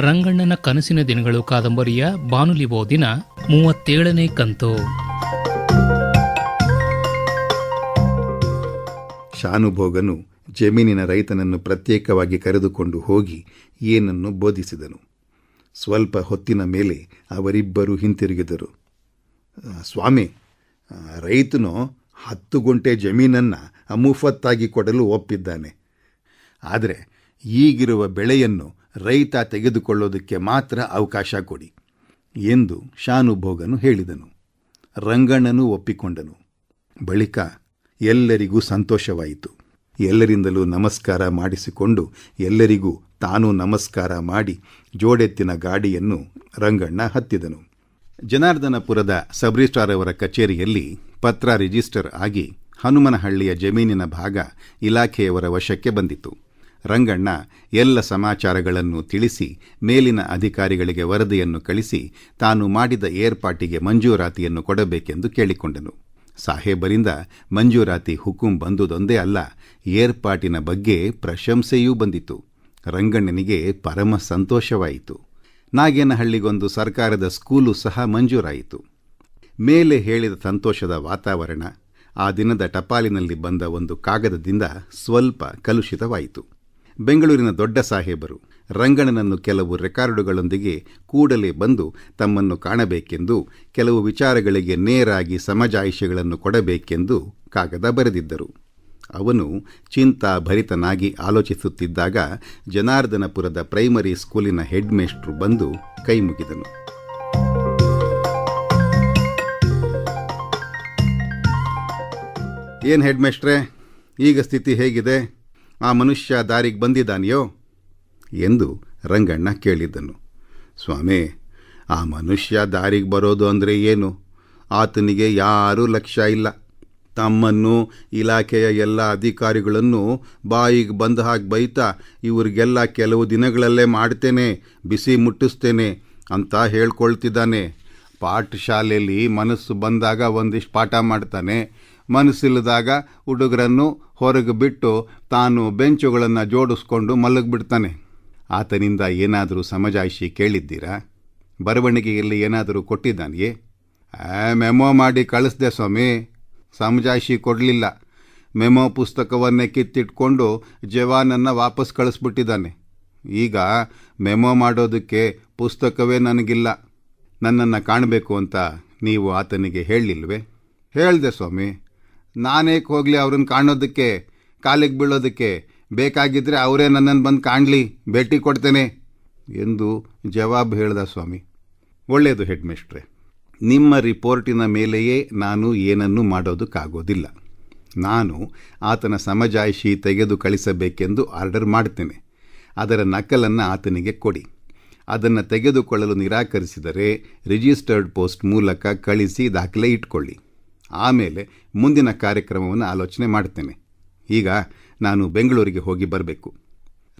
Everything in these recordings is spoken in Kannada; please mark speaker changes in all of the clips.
Speaker 1: ರಂಗಣ್ಣನ ಕನಸಿನ ದಿನಗಳು ಕಾದಂಬರಿಯ ಬಾನುಲಿ ಓದಿನ ಮೂವತ್ತೇಳನೇ ಕಂತು.
Speaker 2: ಶಾನುಭೋಗನು ಜಮೀನಿನ ರೈತನನ್ನು ಪ್ರತ್ಯೇಕವಾಗಿ ಕರೆದುಕೊಂಡು ಹೋಗಿ ಏನನ್ನು ಬೋಧಿಸಿದನು. ಸ್ವಲ್ಪ ಹೊತ್ತಿನ ಮೇಲೆ ಅವರಿಬ್ಬರೂ ಹಿಂತಿರುಗಿದರು. ಸ್ವಾಮಿ ರೈತನು ಹತ್ತು ಗುಂಟೆ ಜಮೀನನ್ನು ಅಮುಫತ್ತಾಗಿ ಕೊಡಲು ಒಪ್ಪಿದ್ದಾನೆ. ಆದರೆ ಈಗಿರುವ ಬೆಳೆಯನ್ನು ರೈತ ತೆಗೆದುಕೊಳ್ಳೋದಕ್ಕೆ ಮಾತ್ರ ಅವಕಾಶ ಕೊಡಿ ಎಂದು ಶಾನುಭೋಗನು ಹೇಳಿದನು. ರಂಗಣ್ಣನು ಒಪ್ಪಿಕೊಂಡನು. ಬಳಿಕ ಎಲ್ಲರಿಗೂ ಸಂತೋಷವಾಯಿತು. ಎಲ್ಲರಿಂದಲೂ ನಮಸ್ಕಾರ ಮಾಡಿಸಿಕೊಂಡು ಎಲ್ಲರಿಗೂ ತಾನೂ ನಮಸ್ಕಾರ ಮಾಡಿ ಜೋಡೆತ್ತಿನ ಗಾಡಿಯನ್ನು ರಂಗಣ್ಣ ಹತ್ತಿದನು. ಜನಾರ್ದನಪುರದ ಸಬ್ರಿಸ್ಟಾರ್ ಅವರ ಕಚೇರಿಯಲ್ಲಿ ಪತ್ರ ರಿಜಿಸ್ಟರ್ ಆಗಿ ಹನುಮನಹಳ್ಳಿಯ ಜಮೀನಿನ ಭಾಗ ಇಲಾಖೆಯವರ ವಶಕ್ಕೆ ಬಂದಿತು. ರಂಗಣ್ಣ ಎಲ್ಲ ಸಮಾಚಾರಗಳನ್ನು ತಿಳಿಸಿ ಮೇಲಿನ ಅಧಿಕಾರಿಗಳಿಗೆ ವರದಿಯನ್ನು ಕಳಿಸಿ ತಾನು ಮಾಡಿದ ಏರ್ಪಾಟಿಗೆ ಮಂಜೂರಾತಿಯನ್ನು ಕೊಡಬೇಕೆಂದು ಕೇಳಿಕೊಂಡನು. ಸಾಹೇಬರಿಂದ ಮಂಜೂರಾತಿ ಹುಕುಂ ಬಂದುದೊಂದೇ ಅಲ್ಲ, ಏರ್ಪಾಟಿನ ಬಗ್ಗೆ ಪ್ರಶಂಸೆಯೂ ಬಂದಿತು. ರಂಗಣ್ಣನಿಗೆ ಪರಮ ಸಂತೋಷವಾಯಿತು. ನಾಗೇನಹಳ್ಳಿಗೊಂದು ಸರ್ಕಾರದ ಸ್ಕೂಲು ಸಹ ಮಂಜೂರಾಯಿತು. ಮೇಲೆ ಹೇಳಿದ ಸಂತೋಷದ ವಾತಾವರಣ, ಆ ದಿನದ ಟಪಾಲಿನಲ್ಲಿ ಬಂದ ಒಂದು ಕಾಗದದಿಂದ ಸ್ವಲ್ಪ ಕಲುಷಿತವಾಯಿತು. ಬೆಂಗಳೂರಿನ ದೊಡ್ಡ ಸಾಹೇಬರು. ರಂಗಣ್ಣನನ್ನು ಕೆಲವು ರೆಕಾರ್ಡುಗಳೊಂದಿಗೆ ಕೂಡಲೇ ಬಂದು ತಮ್ಮನ್ನು ಕಾಣಬೇಕೆಂದು, ಕೆಲವು ವಿಚಾರಗಳಿಗೆ ನೇರಾಗಿ ಸಮಜಾಯಿಷಿಗಳನ್ನು ಕೊಡಬೇಕೆಂದು ಕಾಗದ ಬರೆದಿದ್ದರು. ಅವನು ಚಿಂತಾಭರಿತನಾಗಿ ಆಲೋಚಿಸುತ್ತಿದ್ದಾಗ ಜನಾರ್ದನಪುರದ ಪ್ರೈಮರಿ ಸ್ಕೂಲಿನ ಹೆಡ್ ಮೇಸ್ಟ್ರು ಬಂದು ಕೈ ಮುಗಿದನು ಏನು ಹೆಡ್ ಮೇಸ್ಟ್ರೆ ಈಗ ಸ್ಥಿತಿ ಹೇಗಿದೆ? ಆ ಮನುಷ್ಯ ದಾರಿಗೆ ಬಂದಿದ್ದಾನೆಯೋ ಎಂದು ರಂಗಣ್ಣ ಕೇಳಿದ್ದನು. ಸ್ವಾಮಿ, ಆ ಮನುಷ್ಯ ದಾರಿಗೆ ಬರೋದು ಅಂದರೆ ಏನು? ಆತನಿಗೆ ಯಾರೂ ಲಕ್ಷ್ಯ ಇಲ್ಲ. ತಮ್ಮನ್ನು ಇಲಾಖೆಯ ಎಲ್ಲ ಅಧಿಕಾರಿಗಳನ್ನು ಬಾಯಿಗೆ ಬಂದ ಹಾಗೆ ಬೈತಾ, ಇವರಿಗೆಲ್ಲ ಕೆಲವು ದಿನಗಳಲ್ಲೇ ಮಾಡ್ತೇನೆ, ಬಿಸಿ ಮುಟ್ಟಿಸ್ತೇನೆ ಅಂತ ಹೇಳ್ಕೊಳ್ತಿದ್ದಾನೆ. ಪಾಠಶಾಲೆಯಲ್ಲಿ ಮನಸ್ಸು ಬಂದಾಗ ಒಂದಿಷ್ಟು ಪಾಠ ಮಾಡ್ತಾನೆ. ಮನಸ್ಸಿಲ್ಲದಾಗ ಹುಡುಗರನ್ನು ಹೊರಗೆ ಬಿಟ್ಟು ತಾನು ಬೆಂಚುಗಳನ್ನು ಜೋಡಿಸ್ಕೊಂಡು ಮಲಗಿಬಿಡ್ತಾನೆ. ಆತನಿಂದ ಏನಾದರೂ ಸಮಜಾಯಿಷಿ ಕೇಳಿದ್ದೀರಾ? ಬರವಣಿಗೆಯಲ್ಲಿ ಏನಾದರೂ ಕೊಟ್ಟಿದ್ದಾನೆಯೇ? ಮೆಮೊ ಮಾಡಿ ಕಳಿಸ್ದೆ ಸ್ವಾಮಿ. ಸಮಜಾಯಿಷಿ ಕೊಡಲಿಲ್ಲ. ಮೆಮೊ ಪುಸ್ತಕವನ್ನೇ ಕಿತ್ತಿಟ್ಕೊಂಡು ಜವಾನನ್ನು ವಾಪಸ್ ಕಳಿಸ್ಬಿಟ್ಟಿದ್ದಾನೆ. ಈಗ ಮೆಮೊ ಮಾಡೋದಕ್ಕೆ ಪುಸ್ತಕವೇ ನನಗಿಲ್ಲ. ನನ್ನನ್ನು ಕಾಣಬೇಕು ಅಂತ ನೀವು ಆತನಿಗೆ ಹೇಳಲಿಲ್ವೇ ಹೇಳಿದೆ ಸ್ವಾಮಿ. ನಾನೇಕೆ ಹೋಗಲಿ ಅವ್ರನ್ನ ಕಾಣೋದಕ್ಕೆ, ಕಾಲಿಗೆ ಬೀಳೋದಕ್ಕೆ. ಬೇಕಾಗಿದ್ದರೆ ಅವರೇ ನನ್ನನ್ನು ಬಂದು ಕಾಣಲಿ, ಭೇಟಿ ಕೊಡ್ತೇನೆ ಎಂದು ಜವಾಬ್ ಹೇಳ್ದ ಸ್ವಾಮಿ. ಒಳ್ಳೆಯದು ಹೆಡ್ ಮಿಸ್ಟ್ರೆ ನಿಮ್ಮ ರಿಪೋರ್ಟಿನ ಮೇಲೆಯೇ ನಾನು ಏನನ್ನೂ ಮಾಡೋದಕ್ಕಾಗೋದಿಲ್ಲ. ನಾನು ಆತನ ಸಮಜಾಯಿಷಿ ತೆಗೆದು ಕಳಿಸಬೇಕೆಂದು ಆರ್ಡರ್ ಮಾಡ್ತೇನೆ. ಅದರ ನಕಲನ್ನು ಆತನಿಗೆ ಕೊಡಿ. ಅದನ್ನು ತೆಗೆದುಕೊಳ್ಳಲು ನಿರಾಕರಿಸಿದರೆ ರಿಜಿಸ್ಟರ್ಡ್ ಪೋಸ್ಟ್ ಮೂಲಕ ಕಳಿಸಿ ದಾಖಲೆ ಇಟ್ಕೊಳ್ಳಿ. ಆಮೇಲೆ ಮುಂದಿನ ಕಾರ್ಯಕ್ರಮವನ್ನು ಆಲೋಚನೆ ಮಾಡ್ತೇನೆ ಈಗ ನಾನು ಬೆಂಗಳೂರಿಗೆ ಹೋಗಿ ಬರಬೇಕು.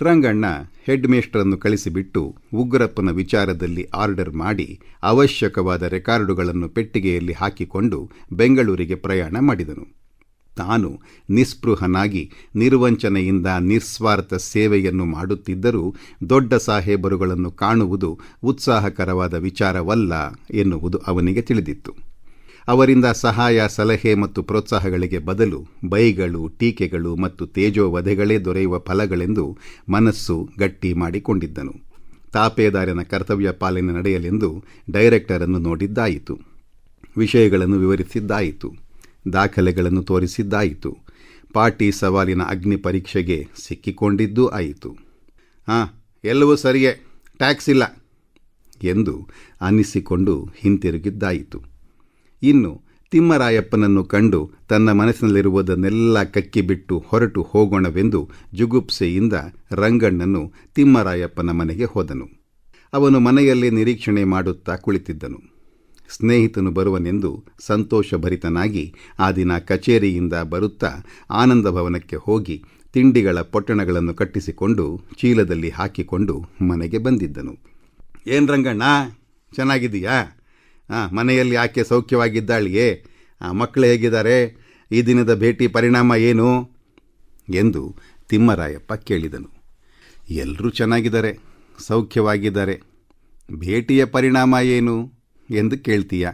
Speaker 2: ರಂಗಣ್ಣ ಹೆಡ್ ಮೇಸ್ಟ್ರನ್ನು ಕಳಿಸಿಬಿಟ್ಟು ಉಗ್ರಪ್ಪನ ವಿಚಾರದಲ್ಲಿ ಆರ್ಡರ್ ಮಾಡಿ ಅವಶ್ಯಕವಾದ ರೆಕಾರ್ಡುಗಳನ್ನು ಪೆಟ್ಟಿಗೆಯಲ್ಲಿ ಹಾಕಿಕೊಂಡು ಬೆಂಗಳೂರಿಗೆ ಪ್ರಯಾಣ ಮಾಡಿದನು. ತಾನು ನಿಸ್ಪೃಹನಾಗಿ ನಿರ್ವಂಚನೆಯಿಂದ ನಿಸ್ವಾರ್ಥ ಸೇವೆಯನ್ನು ಮಾಡುತ್ತಿದ್ದರೂ ದೊಡ್ಡ ಸಾಹೇಬರುಗಳನ್ನು ಕಾಣುವುದು ಉತ್ಸಾಹಕರವಾದ ವಿಚಾರವಲ್ಲ ಎನ್ನುವುದು ಅವನಿಗೆ ತಿಳಿದಿತ್ತು. ಅವರಿಂದ ಸಹಾಯ, ಸಲಹೆ ಮತ್ತು ಪ್ರೋತ್ಸಾಹಗಳಿಗೆ ಬದಲು ಬೈಗಳು, ಟೀಕೆಗಳು ಮತ್ತು ತೇಜೋವಧೆಗಳೇ ದೊರೆಯುವ ಫಲಗಳೆಂದು ಮನಸ್ಸು ಗಟ್ಟಿ ಮಾಡಿಕೊಂಡಿದ್ದನು. ತಾಪೇದಾರನ ಕರ್ತವ್ಯ ಪಾಲನೆ ನಡೆಯಲೆಂದು ಡೈರೆಕ್ಟರನ್ನು ನೋಡಿದ್ದಾಯಿತು. ವಿಷಯಗಳನ್ನು ವಿವರಿಸಿದ್ದಾಯಿತು. ದಾಖಲೆಗಳನ್ನು ತೋರಿಸಿದ್ದಾಯಿತು. ಪಾಟಿ ಸವಾಲಿನ ಅಗ್ನಿ ಪರೀಕ್ಷೆಗೆ ಸಿಕ್ಕಿಕೊಂಡಿದ್ದೂ ಆಯಿತು. ಹಾಂ ಎಲ್ಲವೂ ಸರಿಯೇ, ಟ್ಯಾಕ್ಸ್ ಇಲ್ಲ, ಎಂದು ಅನ್ನಿಸಿಕೊಂಡು ಹಿಂತಿರುಗಿದ್ದಾಯಿತು. ಇನ್ನು ತಿಮ್ಮರಾಯಪ್ಪನನ್ನು ಕಂಡು ತನ್ನ ಮನಸ್ಸಿನಲ್ಲಿರುವುದನ್ನೆಲ್ಲ ಕಕ್ಕಿಬಿಟ್ಟು ಹೊರಟು ಹೋಗೋಣವೆಂದು ಜುಗುಪ್ಸೆಯಿಂದ ರಂಗಣ್ಣನು ತಿಮ್ಮರಾಯಪ್ಪನ ಮನೆಗೆ ಹೋದನು. ಅವನು ಮನೆಯಲ್ಲೇ ನಿರೀಕ್ಷಣೆ ಮಾಡುತ್ತಾ ಕುಳಿತಿದ್ದನು. ಸ್ನೇಹಿತನು ಬರುವನೆಂದು ಸಂತೋಷಭರಿತನಾಗಿ ಆ ದಿನ ಕಚೇರಿಯಿಂದ ಬರುತ್ತಾ ಆನಂದ ಭವನಕ್ಕೆ ಹೋಗಿ ತಿಂಡಿಗಳ ಪೊಟ್ಟಣಗಳನ್ನು ಕಟ್ಟಿಸಿಕೊಂಡು ಚೀಲದಲ್ಲಿ ಹಾಕಿಕೊಂಡು ಮನೆಗೆ ಬಂದಿದ್ದನು. ಏನು ರಂಗಣ್ಣ ಚೆನ್ನಾಗಿದೀಯಾ ಹಾಂ ಮನೆಯಲ್ಲಿ ಆಕೆ ಆ, ಮಕ್ಕಳು ಹೇಗಿದ್ದಾರೆ? ಈ ದಿನದ ಭೇಟಿ ಪರಿಣಾಮ ಏನು? ಎಂದು ತಿಮ್ಮರಾಯಪ್ಪ ಕೇಳಿದನು. ಎಲ್ಲರೂ ಚೆನ್ನಾಗಿದ್ದಾರೆ, ಸೌಖ್ಯವಾಗಿದ್ದಾರೆ. ಭೇಟಿಯ ಪರಿಣಾಮ ಏನು ಎಂದು ಕೇಳ್ತೀಯ.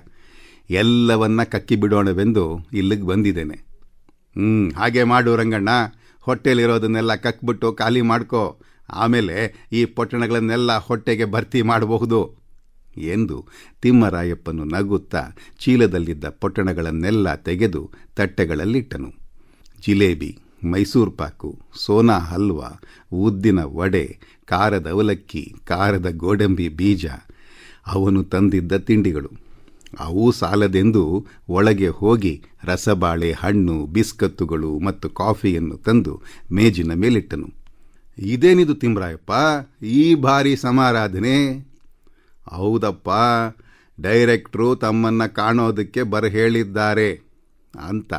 Speaker 2: ಎಲ್ಲವನ್ನ ಕಕ್ಕಿ ಬಿಡೋಣವೆಂದು ಇಲ್ಲಿಗೆ ಬಂದಿದ್ದೇನೆ. ಹ್ಞೂ ಹಾಗೆ ಮಾಡು ರಂಗಣ್ಣ. ಹೊಟ್ಟೆಲಿರೋದನ್ನೆಲ್ಲ ಕಕ್ಬಿಟ್ಟು ಖಾಲಿ ಮಾಡ್ಕೋ. ಆಮೇಲೆ ಈ ಪೊಟ್ಟಣಗಳನ್ನೆಲ್ಲ ಹೊಟ್ಟೆಗೆ ಭರ್ತಿ ಮಾಡಬಹುದು. ಎಂದು ತಿಮ್ಮರಾಯಪ್ಪನು ನಗುತ್ತಾ ಚೀಲದಲ್ಲಿದ್ದ ಪೊಟ್ಟಣಗಳನ್ನೆಲ್ಲ ತೆಗೆದು ತಟ್ಟೆಗಳಲ್ಲಿಟ್ಟನು. ಜಿಲೇಬಿ, ಮೈಸೂರು ಪಾಕು, ಸೋನಾ ಹಲ್ವಾ, ಉದ್ದಿನ ವಡೆ, ಖಾರದ ಅವಲಕ್ಕಿ, ಖಾರದ ಗೋಡಂಬಿ ಬೀಜ, ಅವನು ತಂದಿದ್ದ ತಿಂಡಿಗಳು. ಅವು ಸಾಲದೆಂದು ಒಳಗೆ ಹೋಗಿ ರಸಬಾಳೆ, ಹಣ್ಣು, ಬಿಸ್ಕತ್ತುಗಳು ಮತ್ತು ಕಾಫಿಯನ್ನು ತಂದು ಮೇಜಿನ ಮೇಲಿಟ್ಟನು. ಇದೇನಿದು ತಿಮ್ರಾಯಪ್ಪ ಈ ಬಾರಿ ಸಮಾರಾಧನೆ. ಹೌದಪ್ಪ, ಡೈರೆಕ್ಟ್ರು ತಮ್ಮನ್ನ ಕಾಣೋದಕ್ಕೆ ಬರ, ಹೇಳಿದ್ದಾರೆ. ಅಂತ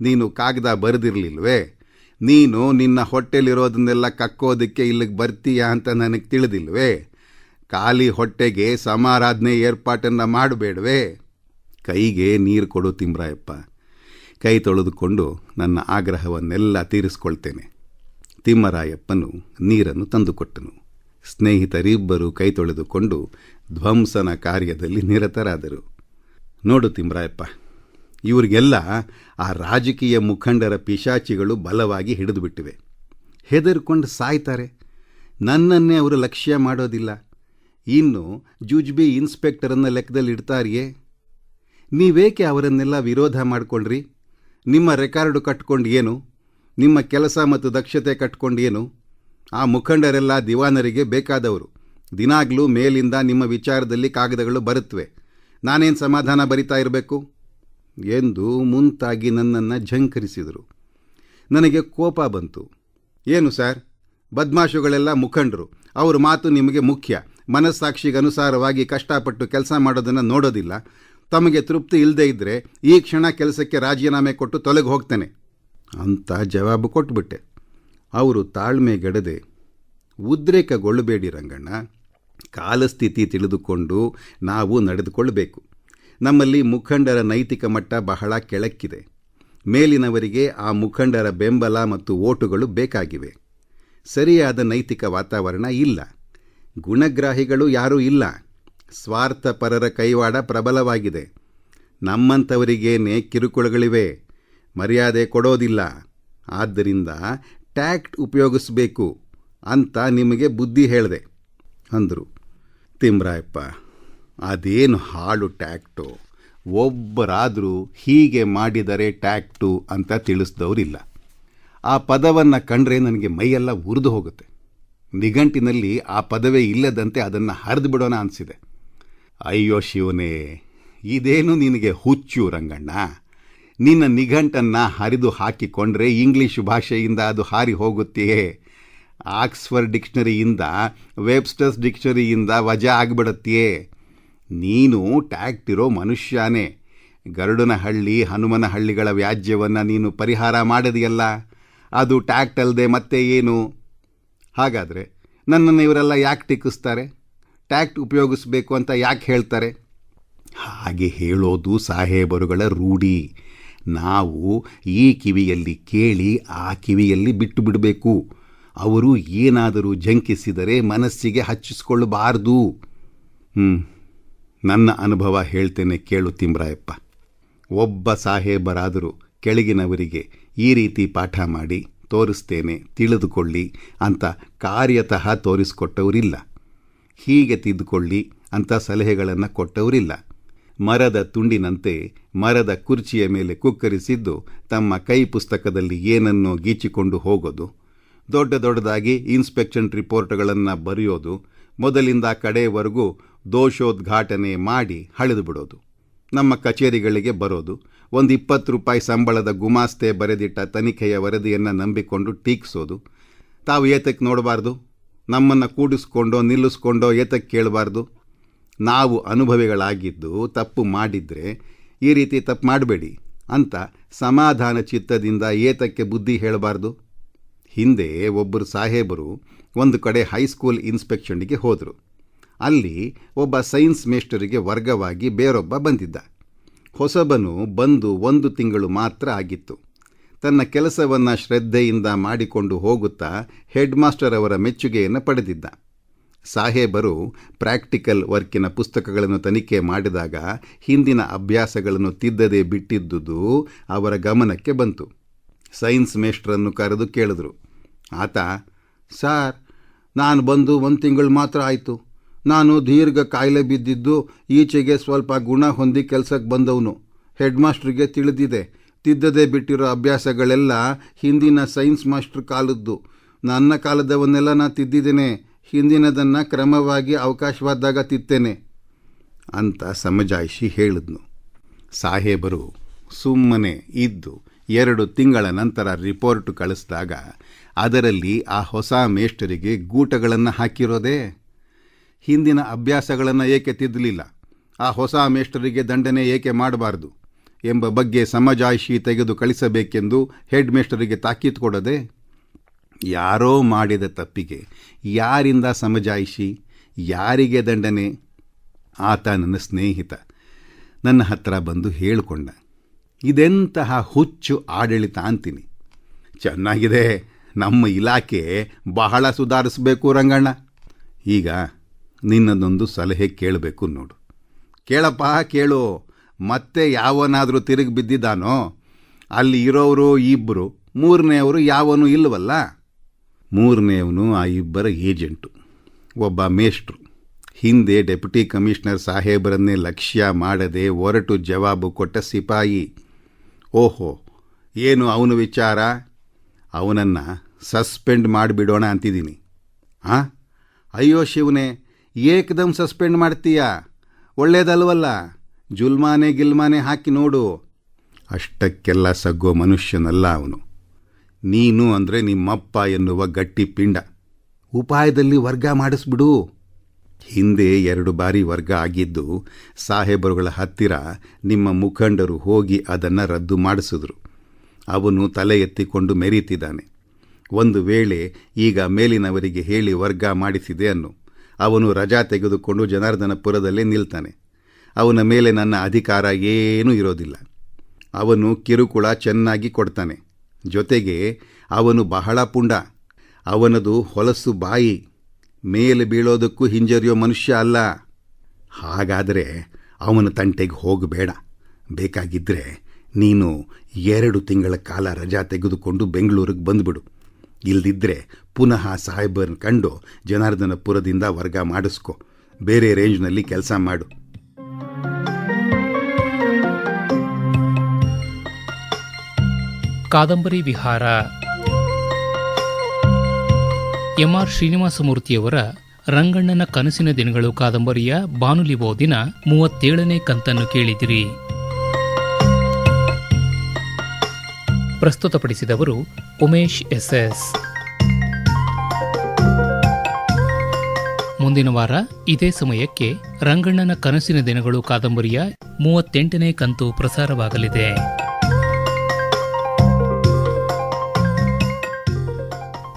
Speaker 2: ನೀನು ಕಾಗದ ಬರೆದಿರಲಿಲ್ವೇ? ನೀನು ನಿನ್ನ ಹೊಟ್ಟೆಲಿರೋದನ್ನೆಲ್ಲ ಕಕ್ಕೋದಕ್ಕೆ ಇಲ್ಲಿಗೆ ಬರ್ತೀಯಾ ಅಂತ ನನಗೆ ತಿಳಿದಿಲ್ವೇ? ಖಾಲಿ ಹೊಟ್ಟೆಗೆ ಸಮಾರಾಧನೆ ಏರ್ಪಾಟನ್ನು ಮಾಡಬೇಡವೇ? ಕೈಗೆ ನೀರು ಕೊಡು ತಿಮ್ರಾಯಪ್ಪ. ಕೈ ತೊಳೆದುಕೊಂಡು ನನ್ನ ಆಗ್ರಹವನ್ನೆಲ್ಲ ತೀರಿಸ್ಕೊಳ್ತೇನೆ. ತಿಮ್ಮರಾಯಪ್ಪನು ನೀರನ್ನು ತಂದುಕೊಟ್ಟನು. ಸ್ನೇಹಿತರಿಬ್ಬರು ಕೈ ತೊಳೆದುಕೊಂಡು ಧ್ವಂಸನ ಕಾರ್ಯದಲ್ಲಿ ನಿರತರಾದರು. ನೋಡು ತಿಮ್ರಾಯಪ್ಪ, ಇವರಿಗೆಲ್ಲ ಆ ರಾಜಕೀಯ ಮುಖಂಡರ ಪಿಶಾಚಿಗಳು ಬಲವಾಗಿ ಹಿಡಿದುಬಿಟ್ಟಿವೆ. ಹೆದರ್ಕೊಂಡು ಸಾಯ್ತಾರೆ. ನನ್ನನ್ನೇ ಅವರು ಲಕ್ಷ್ಯ ಮಾಡೋದಿಲ್ಲ. ಇನ್ನು ಜುಜ್ಬಿ ಲೆಕ್ಕದಲ್ಲಿ ಇಡ್ತಾರಿಯೇ? ನೀವೇಕೆ ಅವರನ್ನೆಲ್ಲ ವಿರೋಧ ಮಾಡಿಕೊಂಡ್ರಿ ನಿಮ್ಮ ರೆಕಾರ್ಡು ಕಟ್ಕೊಂಡು ಏನು? ನಿಮ್ಮ ಕೆಲಸ ಮತ್ತು ದಕ್ಷತೆ ಕಟ್ಕೊಂಡು ಏನು? ಆ ಮುಖಂಡರೆಲ್ಲ ದಿವಾನರಿಗೆ ಬೇಕಾದವರು. ದಿನಾಗ್ಲೂ ಮೇಲಿಂದ ನಿಮ್ಮ ವಿಚಾರದಲ್ಲಿ ಕಾಗದಗಳು ಬರುತ್ತವೆ ನಾನೇನು ಸಮಾಧಾನ ಬರಿತಾ ಇರಬೇಕು? ಎಂದು ಮುಂತಾಗಿ ನನ್ನನ್ನು ಝಂಕರಿಸಿದರು. ನನಗೆ ಕೋಪ ಬಂತು. ಏನು ಸರ್? ಬದ್ಮಾಶುಗಳೆಲ್ಲ ಮುಖಂಡರು. ಅವರ ಮಾತು ನಿಮಗೆ ಮುಖ್ಯ. ಮನಸ್ಸಾಕ್ಷಿಗೆ ಅನುಸಾರವಾಗಿ ಕಷ್ಟಪಟ್ಟು ಕೆಲಸ ಮಾಡೋದನ್ನು ನೋಡೋದಿಲ್ಲ. ತಮಗೆ ತೃಪ್ತಿ ಇಲ್ಲದೇ ಇದ್ದರೆ ಈ ಕ್ಷಣ ಕೆಲಸಕ್ಕೆ ರಾಜೀನಾಮೆ ಕೊಟ್ಟು ತೊಲಗಿ ಹೋಗ್ತೇನೆ. ಅಂತ ಜವಾಬು ಕೊಟ್ಬಿಟ್ಟೆ. ಅವರು ತಾಳ್ಮೆಗೆಡದೆ ಉದ್ರೇಕಗೊಳ್ಳಬೇಡಿ ರಂಗಣ್ಣ. ಕಾಲಸ್ಥಿತಿ ತಿಳಿದುಕೊಂಡು ನಾವು ನಡೆದುಕೊಳ್ಳಬೇಕು. ನಮ್ಮಲ್ಲಿ ಮುಖಂಡರ ನೈತಿಕ ಮಟ್ಟ ಬಹಳ ಕೆಳಕ್ಕಿದೆ. ಮೇಲಿನವರಿಗೆ ಆ ಮುಖಂಡರ ಬೆಂಬಲ ಮತ್ತು ಓಟುಗಳು ಬೇಕಾಗಿವೆ. ಸರಿಯಾದ ನೈತಿಕ ವಾತಾವರಣ ಇಲ್ಲ. ಗುಣಗ್ರಾಹಿಗಳು ಯಾರೂ ಇಲ್ಲ. ಸ್ವಾರ್ಥಪರರ ಕೈವಾಡ ಪ್ರಬಲವಾಗಿದೆ. ನಮ್ಮಂಥವರಿಗೇನೇ ಕಿರುಕುಳಗಳಿವೆ. ಮರ್ಯಾದೆ ಕೊಡೋದಿಲ್ಲ. ಆದ್ದರಿಂದ ಟ್ಯಾಕ್ಟ್ ಉಪಯೋಗಿಸಬೇಕು ಅಂತ ನಿಮಗೆ ಬುದ್ಧಿ ಹೇಳಿದೆ, ಅಂದರು. ತಿಮ್ರಾಯಪ್ಪ, ಅದೇನು ಹಾಳು ಟ್ಯಾಕ್ಟು? ಒಬ್ಬರಾದರೂ ಹೀಗೆ ಮಾಡಿದರೆ ಟ್ಯಾಕ್ಟು ಅಂತ ತಿಳಿಸ್ದವರಿಲ್ಲ. ಆ ಪದವನ್ನು ಕಂಡ್ರೆ ನನಗೆ ಮೈಯೆಲ್ಲ ಉರಿದು ಹೋಗುತ್ತೆ. ನಿಘಂಟಿನಲ್ಲಿ ಆ ಪದವೇ ಇಲ್ಲದಂತೆ ಅದನ್ನು ಹರಿದು ಬಿಡೋಣ ಅನಿಸಿದೆ. ಅಯ್ಯೋ ಶಿವನೇ, ಇದೇನು ನಿನಗೆ ಹುಚ್ಚು ರಂಗಣ್ಣ? ನಿನ್ನ ನಿಘಂಟನ್ನು ಹರಿದು ಹಾಕಿಕೊಂಡ್ರೆ ಇಂಗ್ಲೀಷ್ ಭಾಷೆಯಿಂದ ಅದು ಹಾರಿ ಹೋಗುತ್ತೆಯೇ? ಆಕ್ಸ್ಫರ್ಡ್ ಡಿಕ್ಷನರಿಯಿಂದ, ವೆಬ್ಸ್ಟರ್ಸ್ ಡಿಕ್ಷನರಿಯಿಂದ ವಜಾ ಆಗಿಬಿಡತ್ತೆಯೇ? ನೀನು ಟ್ಯಾಕ್ಟ್ ಇರೋ ಮನುಷ್ಯನೇ. ಗರುಡನಹಳ್ಳಿ, ಹನುಮನಹಳ್ಳಿಗಳ ವ್ಯಾಜ್ಯವನ್ನು ನೀನು ಪರಿಹಾರ ಮಾಡಿದೆಯಲ್ಲ? ಅದು ಟ್ಯಾಕ್ಟ್ ಅಲ್ಲದೆ ಮತ್ತೆ ಏನು? ಹಾಗಾದರೆ ನನ್ನನ್ನು ಇವರೆಲ್ಲ ಯಾಕೆ ಟೀಕಿಸ್ತಾರೆ? ಟ್ಯಾಕ್ಟ್ ಉಪಯೋಗಿಸ್ಬೇಕು ಅಂತ ಯಾಕೆ ಹೇಳ್ತಾರೆ? ಹಾಗೆ ಹೇಳೋದು ಸಾಹೇಬರುಗಳ ರೂಢಿ. ನಾವು ಈ ಕಿವಿಯಲ್ಲಿ ಕೇಳಿ ಆ ಕಿವಿಯಲ್ಲಿ ಬಿಟ್ಟು ಬಿಡಬೇಕು. ಅವರು ಏನಾದರೂ ಜಂಕಿಸಿದರೆ ಮನಸ್ಸಿಗೆ ಹಚ್ಚಿಸಿಕೊಳ್ಳಬಾರದು. ನನ್ನ ಅನುಭವ ಹೇಳ್ತೇನೆ ಕೇಳು ತಿಮ್ರಾಯಪ್ಪ. ಒಬ್ಬ ಸಾಹೇಬರಾದರೂ ಕೆಳಗಿನವರಿಗೆ ಈ ರೀತಿ ಪಾಠ ಮಾಡಿ, ತೋರಿಸ್ತೇನೆ, ತಿಳಿದುಕೊಳ್ಳಿ ಅಂತ ಕಾರ್ಯತಃ ತೋರಿಸಿಕೊಟ್ಟವರಿಲ್ಲ. ಹೀಗೆ ತಿದ್ದುಕೊಳ್ಳಿ ಅಂತ ಸಲಹೆಗಳನ್ನು ಕೊಟ್ಟವರಿಲ್ಲ. ಮರದ ತುಂಡಿನಂತೆ ಮರದ ಕುರ್ಚಿಯ ಮೇಲೆ ಕುಕ್ಕರಿಸಿದ್ದು ತಮ್ಮ ಕೈ ಪುಸ್ತಕದಲ್ಲಿ ಏನನ್ನೋ ಗೀಚಿಕೊಂಡು ಹೋಗೋದು. ದೊಡ್ಡ ದೊಡ್ಡದಾಗಿ ಇನ್ಸ್ಪೆಕ್ಷನ್ ರಿಪೋರ್ಟ್ಗಳನ್ನು ಬರೆಯೋದು. ಮೊದಲಿಂದ ಕಡೆಯವರೆಗೂ ದೋಷೋದ್ಘಾಟನೆ ಮಾಡಿ ಹಳೆದು ಬಿಡೋದು ನಮ್ಮ ಕಚೇರಿಗಳಿಗೆ ಬರೋದು. ಒಂದು ಇಪ್ಪತ್ತು ರೂಪಾಯಿ ಸಂಬಳದ ಗುಮಾಸ್ತೆ ಬರೆದಿಟ್ಟ ತನಿಖೆಯ ವರದಿಯನ್ನು ನಂಬಿಕೊಂಡು ಟೀಕಿಸೋದು. ತಾವು ಏತಕ್ಕೆ ನೋಡಬಾರ್ದು? ನಮ್ಮನ್ನು ಕೂಡಿಸ್ಕೊಂಡೋ ನಿಲ್ಲಿಸ್ಕೊಂಡೋ ಏತಕ್ಕೆ ಕೇಳಬಾರ್ದು? ನಾವು ಅನುಭವಿಗಳಾಗಿದ್ದು ತಪ್ಪು ಮಾಡಿದರೆ ಈ ರೀತಿ ತಪ್ಪು ಮಾಡಬೇಡಿ ಅಂತ ಸಮಾಧಾನ ಚಿತ್ತದಿಂದ ಏತಕ್ಕೆ ಬುದ್ಧಿ ಹೇಳಬಾರ್ದು? ಹಿಂದೆ ಒಬ್ಬರು ಸಾಹೇಬರು ಒಂದು ಕಡೆ ಹೈಸ್ಕೂಲ್ ಇನ್ಸ್ಪೆಕ್ಷನ್ಗೆ ಹೋದರು. ಅಲ್ಲಿ ಒಬ್ಬ ಸೈನ್ಸ್ ಮೇಸ್ಟರಿಗೆ ವರ್ಗವಾಗಿ ಬೇರೊಬ್ಬ ಬಂದಿದ್ದ. ಹೊಸಬನು ಬಂದು ಒಂದು ತಿಂಗಳು ಮಾತ್ರ ಆಗಿತ್ತು. ತನ್ನ ಕೆಲಸವನ್ನು ಶ್ರದ್ಧೆಯಿಂದ ಮಾಡಿಕೊಂಡು ಹೋಗುತ್ತಾ ಹೆಡ್ ಮಾಸ್ಟರ್ ಅವರ ಮೆಚ್ಚುಗೆಯನ್ನು ಪಡೆದಿದ್ದ. ಸಾಹೇಬರು ಪ್ರಾಕ್ಟಿಕಲ್ ವರ್ಕಿನ ಪುಸ್ತಕಗಳನ್ನು ತನಿಖೆ ಮಾಡಿದಾಗ ಹಿಂದಿನ ಅಭ್ಯಾಸಗಳನ್ನು ತಿದ್ದದೆ ಬಿಟ್ಟಿದ್ದುದು ಅವರ ಗಮನಕ್ಕೆ ಬಂತು. ಸೈನ್ಸ್ ಮೇಸ್ಟ್ರನ್ನು ಕರೆದು ಕೇಳಿದ್ರು. ಆತ, ಸಾರ್, ನಾನು ಬಂದು ಒಂದು ತಿಂಗಳು ಮಾತ್ರ ಆಯಿತು. ನಾನು ದೀರ್ಘ ಕಾಯಿಲೆ ಬಿದ್ದಿದ್ದು ಈಚೆಗೆ ಸ್ವಲ್ಪ ಗುಣ ಹೊಂದಿ ಕೆಲಸಕ್ಕೆ ಬಂದವನು. ಹೆಡ್ ಮಾಸ್ಟ್ರಿಗೆ ತಿಳಿದಿದೆ. ತಿದ್ದದೆ ಬಿಟ್ಟಿರೋ ಅಭ್ಯಾಸಗಳೆಲ್ಲ ಹಿಂದಿನ ಸೈನ್ಸ್ ಮಾಸ್ಟ್ರ್ ಕಾಲದ್ದು. ನನ್ನ ಕಾಲದವನ್ನೆಲ್ಲ ನಾನು ತಿದ್ದಿದ್ದೇನೆ. ಹಿಂದಿನದನ್ನು ಕ್ರಮವಾಗಿ ಅವಕಾಶವಾದಾಗ ತಿತ್ತೇನೆ ಅಂತ ಸಮಜಾಯಿಷಿ ಹೇಳಿದ್ನು. ಸಾಹೇಬರು ಸುಮ್ಮನೆ ಇದ್ದು ಎರಡು ತಿಂಗಳ ನಂತರ ರಿಪೋರ್ಟ್ ಕಳಿಸಿದಾಗ ಅದರಲ್ಲಿ ಆ ಹೊಸ ಮೇಷ್ಟರಿಗೆ ಗೂಟಗಳನ್ನು ಹಾಕಿರೋದೇ? ಹಿಂದಿನ ಅಭ್ಯಾಸಗಳನ್ನು ಏಕೆ ತಿದ್ದಲಿಲ್ಲ ಆ ಹೊಸ ಮೇಷ್ಟರಿಗೆ ದಂಡನೆ ಏಕೆ ಮಾಡಬಾರ್ದು? ಎಂಬ ಬಗ್ಗೆ ಸಮಜಾಯಿಷಿ ತೆಗೆದು ಕಳಿಸಬೇಕೆಂದು ಹೆಡ್ ಮೇಷ್ಟರಿಗೆ ತಾಕೀತು ಕೊಡದೆ ಯಾರೋ ಮಾಡಿದ ತಪ್ಪಿಗೆ ಯಾರಿಂದ ಸಮಜಾಯಿಷಿ? ಯಾರಿಗೆ ದಂಡನೆ? ಆತ ನನ್ನ ಸ್ನೇಹಿತ. ನನ್ನ ಹತ್ರ ಬಂದು ಹೇಳಿಕೊಂಡ. ಇದೆಂತಹ ಹುಚ್ಚು ಆಡಳಿತ ಅಂತೀನಿ. ಚೆನ್ನಾಗಿದೆ. ನಮ್ಮ ಇಲಾಖೆ ಬಹಳ ಸುಧಾರಿಸಬೇಕು ರಂಗಣ್ಣ. ಈಗ ನಿನ್ನದೊಂದು ಸಲಹೆ ಕೇಳಬೇಕು ನೋಡು. ಕೇಳಪ್ಪ, ಕೇಳು. ಮತ್ತೆ ಯಾವನಾದರೂ ತಿರುಗಿ ಬಿದ್ದಿದ್ದಾನೋ? ಅಲ್ಲಿ ಇರೋರು ಇಬ್ಬರು ಮೂರನೆಯವರು ಯಾವನೂ ಇಲ್ಲವಲ್ಲ ಮೂರನೆಯವನು ಆ ಇಬ್ಬರ ಏಜೆಂಟು. ಒಬ್ಬ ಮೇಷ್ಟ್ರು. ಹಿಂದೆ ಡೆಪ್ಯೂಟಿ ಕಮಿಷನರ್ ಸಾಹೇಬರನ್ನೇ ಲಕ್ಷ್ಯ ಮಾಡದೆ ಹೊರಟು ಜವಾಬು ಕೊಟ್ಟ ಸಿಪಾಯಿ. ಓಹೋ, ಏನು ಅವನ ವಿಚಾರ? ಅವನನ್ನು ಸಸ್ಪೆಂಡ್ ಮಾಡಿಬಿಡೋಣ ಅಂತಿದ್ದೀನಿ. ಹಾಂ ಅಯ್ಯೋ ಶಿವನೇ, ಏಕದಮ್ ಸಸ್ಪೆಂಡ್ ಮಾಡ್ತೀಯಾ? ಒಳ್ಳೇದಲ್ವಲ್ಲ, ಜುಲ್ಮಾನೆ ಗಿಲ್ಮಾನೆ ಹಾಕಿ ನೋಡು. ಅಷ್ಟಕ್ಕೆಲ್ಲ ಸಗ್ಗೋ ಮನುಷ್ಯನಲ್ಲ ಅವನು. ನೀನು ಅಂದರೆ ನಿಮ್ಮಪ್ಪ ಎನ್ನುವ ಗಟ್ಟಿ ಪಿಂಡ. ಉಪಾಯದಲ್ಲಿ ವರ್ಗ ಮಾಡಿಸ್ಬಿಡು. ಹಿಂದೆ ಎರಡು ಬಾರಿ ವರ್ಗ ಆಗಿದ್ದು ಸಾಹೇಬರುಗಳ ಹತ್ತಿರ ನಿಮ್ಮ ಮುಖಂಡರು ಹೋಗಿ ಅದನ್ನು ರದ್ದು ಮಾಡಿಸಿದ್ರು. ಅವನು ತಲೆ ಎತ್ತಿಕೊಂಡು ಮೆರೀತಿದ್ದಾನೆ. ಒಂದು ವೇಳೆ ಈಗ ಮೇಲಿನವರಿಗೆ ಹೇಳಿ ವರ್ಗ ಮಾಡಿಸಿದೆ ಅನ್ನು. ಅವನು ರಜಾ ತೆಗೆದುಕೊಂಡು ಜನಾರ್ದನಪುರದಲ್ಲೇ ನಿಲ್ತಾನೆ. ಅವನ ಮೇಲೆ ನನ್ನ ಅಧಿಕಾರ ಏನೂ ಇರೋದಿಲ್ಲ. ಅವನು ಕಿರುಕುಳ ಚೆನ್ನಾಗಿ ಕೊಡ್ತಾನೆ. ಜೊತೆಗೆ ಅವನು ಬಹಳ ಪುಂಡ. ಅವನದು ಹೊಲಸು ಬಾಯಿ. ಮೇಲೆ ಬೀಳೋದಕ್ಕೂ ಹಿಂಜರಿಯೋ ಮನುಷ್ಯ ಅಲ್ಲ. ಹಾಗಾದರೆ ಅವನ ತಂಟೆಗೆ ಹೋಗಬೇಡ. ಬೇಕಾಗಿದ್ದರೆ ನೀನು ಎರಡು ತಿಂಗಳ ಕಾಲ ರಜಾ ತೆಗೆದುಕೊಂಡು ಬೆಂಗಳೂರಿಗೆ ಬಂದುಬಿಡು. ಇಲ್ಲದಿದ್ದರೆ ಪುನಃ ಸಾಹೇಬರನ್ನ ಕಂಡು ಜನಾರ್ದನಪುರದಿಂದ ವರ್ಗ ಮಾಡಿಸ್ಕೊ. ಬೇರೆ ರೇಂಜ್ನಲ್ಲಿ ಕೆಲಸ ಮಾಡು.
Speaker 1: ಕಾದಂಬರಿ ವಿಹಾರ. ಎಂಆರ್ ಶ್ರೀನಿವಾಸಮೂರ್ತಿಯವರ ರಂಗಣ್ಣನ ಕನಸಿನ ದಿನಗಳು ಕಾದಂಬರಿಯ ಬಾನುಲಿ ಓದಿನ ಮೂವತ್ತೇಳನೇ ಕಂತನ್ನು ಕೇಳಿದಿರಿ. ಪ್ರಸ್ತುತಪಡಿಸಿದವರು ಉಮೇಶ್ ಎಸ್ಎಸ್. ಮುಂದಿನ ವಾರ ಇದೇ ಸಮಯಕ್ಕೆ ರಂಗಣ್ಣನ ಕನಸಿನ ದಿನಗಳು ಕಾದಂಬರಿಯ ಮೂವತ್ತೆಂಟನೇ ಕಂತು ಪ್ರಸಾರವಾಗಲಿದೆ.